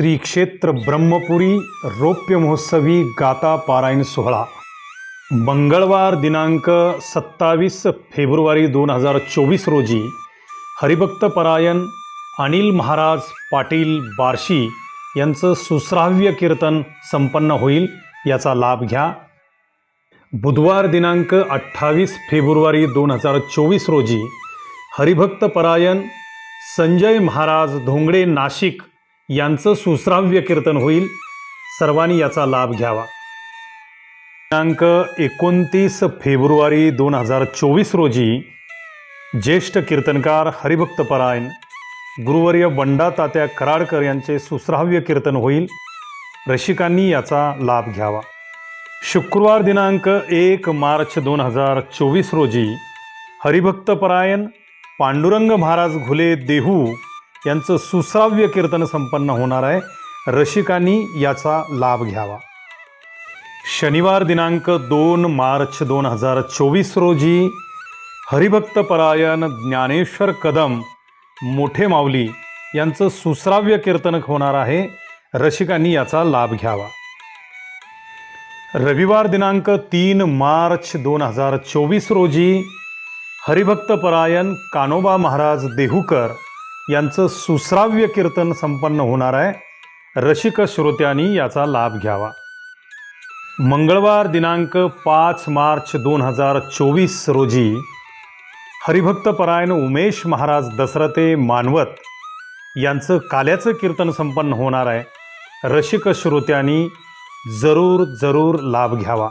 श्री क्षेत्र ब्रह्मपुरी रौप्य महोत्सवी गाता पारायण सोहळा. मंगळवार दिनांक सत्तावीस फेब्रुवारी दोन हजार चोवीस रोजी हरिभक्त परायण अनिल महाराज पाटील बार्शी यांचं सुश्राव्य कीर्तन संपन्न होईल याचा लाभ घ्या. बुधवार दिनांक अठ्ठावीस फेब्रुवारी दोन हजार चोवीस रोजी हरिभक्त परायण संजय महाराज धोंगडे नाशिक यांचं सुश्राव्य कीर्तन होईल. सर्वांनी याचा लाभ घ्यावा. दिनांक एकोणतीस फेब्रुवारी दोन हजार चोवीस रोजी ज्येष्ठ कीर्तनकार हरिभक्तपरायण गुरुवर्य बंडा तात्या कराडकर यांचे सुश्राव्य कीर्तन होईल. रसिकांनी याचा लाभ घ्यावा. शुक्रवार दिनांक एक मार्च दोन हजार चोवीस रोजी हरिभक्तपरायण पांडुरंग महाराज घुले देहू यांचं सुश्राव्य कीर्तन संपन्न होणार आहे. रसिकांनी याचा लाभ घ्यावा. शनिवार दिनांक दोन मार्च दोन हजार चोवीस रोजी हरिभक्तपरायण ज्ञानेश्वर कदम मोठे माऊली यांचं सुश्राव्य कीर्तन होणार आहे. रसिकांनी याचा लाभ घ्यावा. रविवार दिनांक तीन मार्च दोन हजार चोवीस रोजी हरिभक्तपरायण कानोबा महाराज देहूकर यांचं सुश्राव्य कीर्तन संपन्न होणार आहे. रसिक श्रोत्यांनी याचा लाभ घ्यावा. मंगळवार दिनांक पाच मार्च दोन हजार चोवीस रोजी हरिभक्तपरायण उमेश महाराज दसरते मानवत यांचं काल्याचं कीर्तन संपन्न होणार आहे. रसिक श्रोत्यांनी जरूर जरूर लाभ घ्यावा.